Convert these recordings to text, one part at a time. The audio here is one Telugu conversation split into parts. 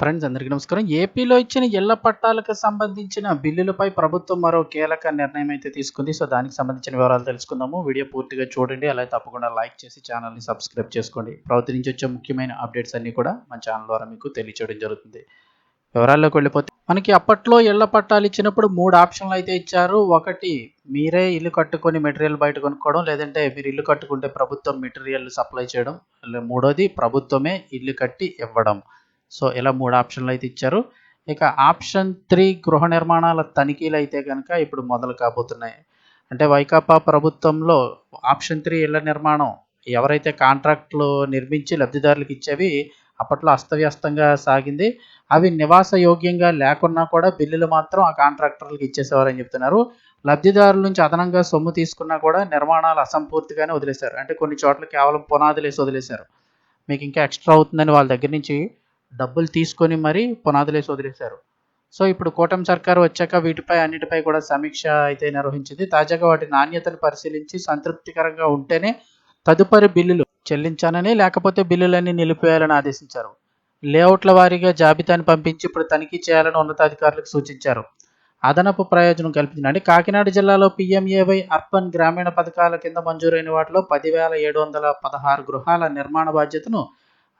ఫ్రెండ్స్ అందరికీ నమస్కారం. ఏపీలో ఇచ్చిన ఇళ్ళ పట్టాలకు సంబంధించిన బిల్లులపై ప్రభుత్వం మరో కీలక నిర్ణయం అయితే తీసుకుంది. సో దానికి సంబంధించిన వివరాలు తెలుసుకుందాము. వీడియో పూర్తిగా చూడండి. అలాగే తప్పకుండా లైక్ చేసి ఛానల్ని సబ్స్క్రైబ్ చేసుకోండి. ప్రభుత్వం నుంచి వచ్చే ముఖ్యమైన అప్డేట్స్ అన్నీ కూడా మన ఛానల్ ద్వారా మీకు తెలియచేయడం జరుగుతుంది. వివరాల్లోకి వెళ్ళిపోతే మనకి అప్పట్లో ఇళ్ళ పట్టాలు ఇచ్చినప్పుడు మూడు ఆప్షన్లు అయితే ఇచ్చారు. ఒకటి మీరే ఇల్లు కట్టుకొని మెటీరియల్ బయట కొనుక్కోవడం లేదంటే మీరు ఇల్లు కట్టుకుంటే ప్రభుత్వం మెటీరియల్ సప్లై చేయడం. మూడోది ప్రభుత్వమే ఇల్లు కట్టి ఇవ్వడం. సో ఇలా మూడు ఆప్షన్లు అయితే ఇచ్చారు. ఇక ఆప్షన్ త్రీ గృహ నిర్మాణాల తనిఖీలు అయితే కనుక ఇప్పుడు మొదలు కాబోతున్నాయి. అంటే వైకాపా ప్రభుత్వంలో ఆప్షన్ త్రీ ఇళ్ళ నిర్మాణం ఎవరైతే కాంట్రాక్ట్లు నిర్మించి లబ్ధిదారులకు ఇచ్చేవి అప్పట్లో అస్తవ్యస్తంగా సాగింది. అవి నివాస యోగ్యంగా లేకున్నా కూడా బిల్లులు మాత్రం ఆ కాంట్రాక్టర్లకు ఇచ్చేసేవారని చెప్తున్నారు. లబ్ధిదారుల నుంచి అదనంగా సొమ్ము తీసుకున్నా కూడా నిర్మాణాలు అసంపూర్తిగానే వదిలేశారు. అంటే కొన్ని చోట్ల కేవలం పునాదులు వేసి వదిలేశారు. మీకు ఇంకా ఎక్స్ట్రా అవుతుందని వాళ్ళ దగ్గర నుంచి డబ్బులు తీసుకొని మరీ పునాదులేసి వదిలేశారు. సో ఇప్పుడు కూటమి సర్కారు వచ్చాక వీటిపై అన్నిటిపై కూడా సమీక్ష అయితే నిర్వహించింది. తాజాగా వాటి నాణ్యతను పరిశీలించి సంతృప్తికరంగా ఉంటేనే తదుపరి బిల్లులు చెల్లించానని లేకపోతే బిల్లులన్నీ నిలిపివేయాలని ఆదేశించారు. లేఅవుట్ల వారీగా జాబితాను పంపించి ఇప్పుడు తనిఖీ చేయాలని ఉన్నతాధికారులకు సూచించారు. అదనపు ప్రయోజనం కల్పించింది. కాకినాడ జిల్లాలో పిఎంఏవై అర్బన్ గ్రామీణ పథకాల కింద మంజూరైన వాటిలో పదివేల ఏడు వందల పదహారు గృహాల నిర్మాణ బాధ్యతను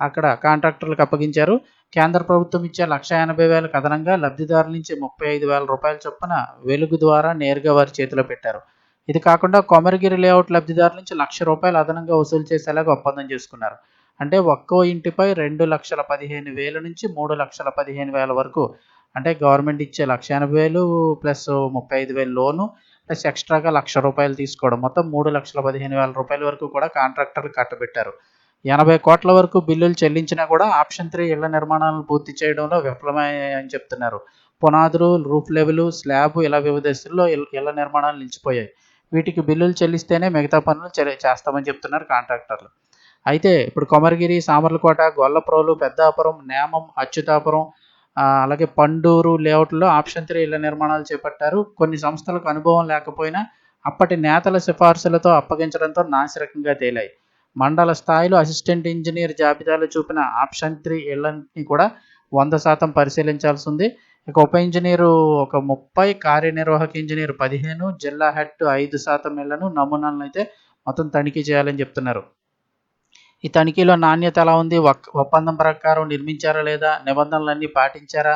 అక్కడ కాంట్రాక్టర్లకు అప్పగించారు. కేంద్ర ప్రభుత్వం ఇచ్చే లక్ష ఎనభై వేలకు అదనంగా లబ్ధిదారుల నుంచి ముప్పై ఐదు వేల రూపాయల చొప్పున వెలుగు ద్వారా నేరుగా వారి చేతిలో పెట్టారు. ఇది కాకుండా కొమరగిరి లేఅవుట్ లబ్ధిదారుల నుంచి లక్ష రూపాయలు అదనంగా వసూలు చేసేలాగా ఒప్పందం చేసుకున్నారు. అంటే ఒక్కో ఇంటిపై రెండు లక్షల పదిహేను వేల నుంచి మూడు లక్షల పదిహేను వేల వరకు అంటే గవర్నమెంట్ ఇచ్చే లక్ష ఎనభై వేలు ప్లస్ ముప్పై ఐదు వేలు లోను ప్లస్ ఎక్స్ట్రాగా లక్ష రూపాయలు తీసుకోవడం. మొత్తం మూడు లక్షల పదిహేను వేల రూపాయల వరకు కూడా కాంట్రాక్టర్లు కట్టబెట్టారు. ఎనభై కోట్ల వరకు బిల్లులు చెల్లించినా కూడా ఆప్షన్ త్రీ ఇళ్ళ నిర్మాణాలను పూర్తి చేయడంలో విఫలమయ్యాయని చెప్తున్నారు. పునాదులు రూఫ్ లెవెలు స్లాబ్ ఇలా వివిధ దశల్లో ఇళ్ళ నిర్మాణాలు నిలిచిపోయాయి. వీటికి బిల్లులు చెల్లిస్తేనే మిగతా పనులు చేస్తామని చెప్తున్నారు కాంట్రాక్టర్లు. అయితే ఇప్పుడు కొమరగిరి సామర్లకోట గొల్లప్రోలు పెద్దాపురం నేమం అచ్యుతాపురం అలాగే పండూరు లేఅవుట్లో ఆప్షన్ త్రీ ఇళ్ళ నిర్మాణాలు చేపట్టారు. కొన్ని సంస్థలకు అనుభవం లేకపోయినా అప్పటి నేతల సిఫార్సులతో అప్పగించడంతో నాసిరకంగా తేలాయి. మండల స్థాయిలో అసిస్టెంట్ ఇంజనీర్ జాబితాలో చూపిన ఆప్షన్ త్రీ ఇళ్ళని కూడా వంద శాతం పరిశీలించాల్సి ఉంది. ఇక ఉప ఇంజనీరు ఒక ముప్పై కార్యనిర్వాహక ఇంజనీర్ పదిహేను జిల్లా హెడ్ ఐదు శాతం ఇళ్ళను నమూనాలను అయితే మొత్తం తనిఖీ చేయాలని చెప్తున్నారు. ఈ తనిఖీలో నాణ్యత ఎలా ఉంది? ఒప్పందం ప్రకారం నిర్మించారా లేదా? నిబంధనలన్నీ పాటించారా?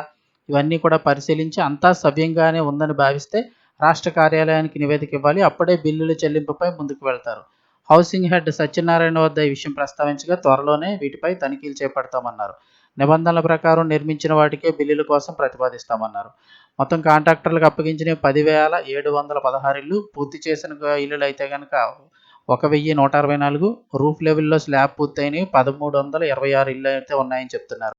ఇవన్నీ కూడా పరిశీలించి అంతా సవ్యంగానే ఉందని భావిస్తే రాష్ట్ర కార్యాలయానికి నివేదిక ఇవ్వాలి. అప్పుడే బిల్లుల చెల్లింపుపై ముందుకు వెళ్తారు. హౌసింగ్ హెడ్ సత్యనారాయణ వద్ద ఈ విషయం ప్రస్తావించగా త్వరలోనే వీటిపై తనిఖీలు చేపడతామన్నారు. నిబంధనల ప్రకారం నిర్మించిన వాటికే బిల్లుల కోసం ప్రతిపాదిస్తామన్నారు. మొత్తం కాంట్రాక్టర్లకు అప్పగించిన పదివేల ఏడు వందల పదహారు ఇళ్ళు పూర్తి చేసిన ఇల్లులు అయితే కనుక ఒక వెయ్యి నూట అరవై నాలుగు రూఫ్ లెవెల్లో స్లాబ్ పూర్తయినవి పదమూడు వందల ఇరవై ఆరు ఇల్లు అయితే ఉన్నాయని చెప్తున్నారు.